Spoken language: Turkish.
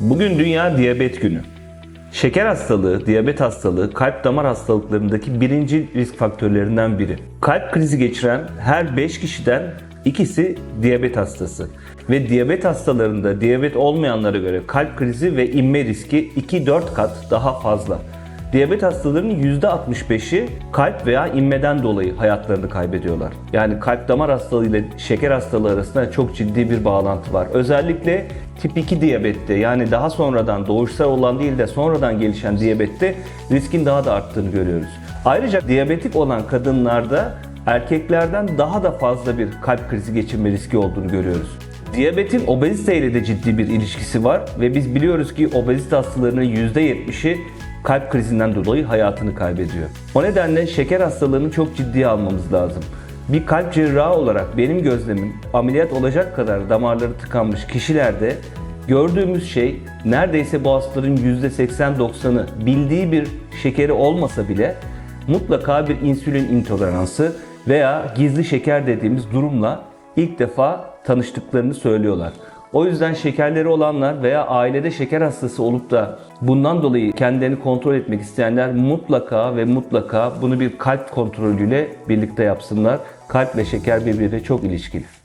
Bugün Dünya Diyabet Günü. Şeker hastalığı, diyabet hastalığı, kalp damar hastalıklarındaki birinci risk faktörlerinden biri. Kalp krizi geçiren her 5 kişiden ikisi diyabet hastası. Ve diyabet hastalarında diyabet olmayanlara göre kalp krizi ve inme riski 2-4 kat daha fazla. Diyabet hastalarının %65'i kalp veya inmeden dolayı hayatlarını kaybediyorlar. Yani kalp damar hastalığı ile şeker hastalığı arasında çok ciddi bir bağlantı var. Özellikle tip 2 diyabette yani daha sonradan doğuşsal olan değil de sonradan gelişen diyabette riskin daha da arttığını görüyoruz. Ayrıca diyabetik olan kadınlarda erkeklerden daha da fazla bir kalp krizi geçirme riski olduğunu görüyoruz. Diyabetin obeziteyle de ciddi bir ilişkisi var ve biz biliyoruz ki obezite hastalarının %70'i kalp krizinden dolayı hayatını kaybediyor. O nedenle şeker hastalığını çok ciddiye almamız lazım. Bir kalp cerrahı olarak benim gözlemim ameliyat olacak kadar damarları tıkanmış kişilerde gördüğümüz şey neredeyse bu hastaların %80-90'ı bildiği bir şekeri olmasa bile mutlaka bir insülin intoleransı veya gizli şeker dediğimiz durumla ilk defa tanıştıklarını söylüyorlar. O yüzden şekerleri olanlar veya ailede şeker hastası olup da bundan dolayı kendilerini kontrol etmek isteyenler mutlaka ve mutlaka bunu bir kalp kontrolüyle birlikte yapsınlar. Kalp ve şeker birbiriyle çok ilişkili.